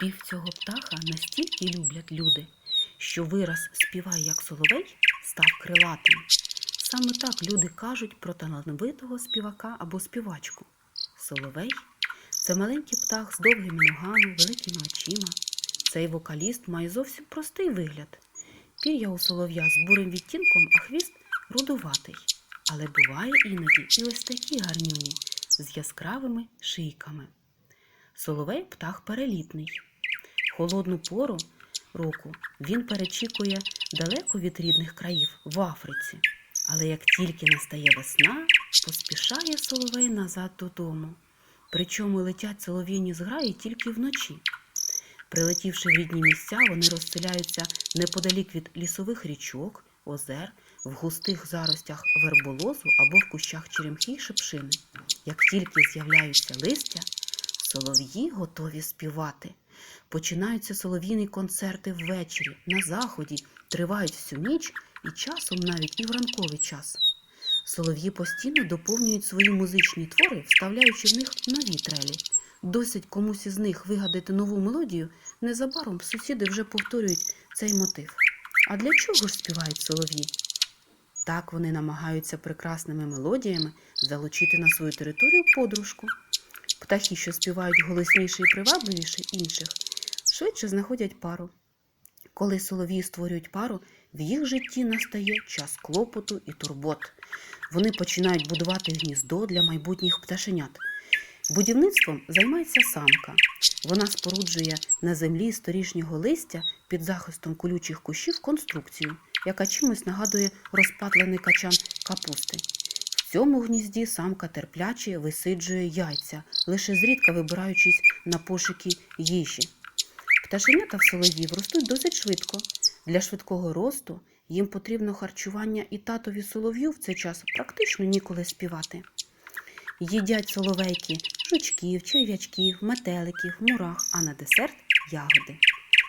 Спів цього птаха настільки люблять люди, що вираз співай як соловей став крилатим. Саме так люди кажуть про талановитого співака або співачку. Соловей це маленький птах з довгими ногами, великими очима. Цей вокаліст має зовсім простий вигляд. Пір'я у солов'я з бурим відтінком, а хвіст рудуватий. Але буває іноді і ось такі гарнюні з яскравими шийками. Соловей птах перелітний. Холодну пору року він перечікує далеко від рідних країв в Африці. Але як тільки настає весна, поспішає соловей назад додому. Причому летять солов'їні зграї тільки вночі. Прилетівши в рідні місця, вони розселяються неподалік від лісових річок, озер, в густих заростях верболозу або в кущах черемхи й шипшини. Як тільки з'являються листя, солов'ї готові співати. Починаються солов'їні концерти ввечері, на заході, тривають всю ніч і часом навіть і в ранковий час. Солов'ї постійно доповнюють свої музичні твори, вставляючи в них нові трелі. Досить комусь із них вигадати нову мелодію, незабаром сусіди вже повторюють цей мотив. А для чого ж співають солов'ї? Так вони намагаються прекрасними мелодіями залучити на свою територію подружку. Птахи, що співають голосніше і привабливіше інших, швидше знаходять пару. Коли солов'ї створюють пару, в їх житті настає час клопоту і турбот. Вони починають будувати гніздо для майбутніх пташенят. Будівництвом займається самка. Вона споруджує на землі сторічнього листя під захистом колючих кущів конструкцію, яка чимось нагадує розпатлений качан капусти. Цьому гнізді самка терпляче висиджує яйця, лише зрідка вибираючись на пошуки їжі. Пташенята в солов'їв ростуть досить швидко. Для швидкого росту їм потрібно харчування і татові солов'ю в цей час практично ніколи співати. Їдять соловейки жучків, черв'ячків, метеликів, мурах, а на десерт ягоди.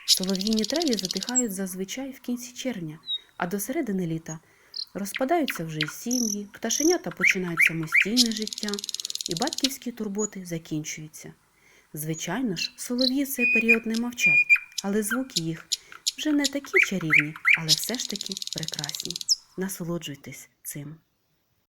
Солов'їні трелі затихають зазвичай в кінці червня, а до середини літа розпадаються вже й сім'ї, пташенята починають самостійне життя, і батьківські турботи закінчуються. Звичайно ж, солов'ї цей період не мовчать, але звуки їх вже не такі чарівні, але все ж таки прекрасні. Насолоджуйтесь цим.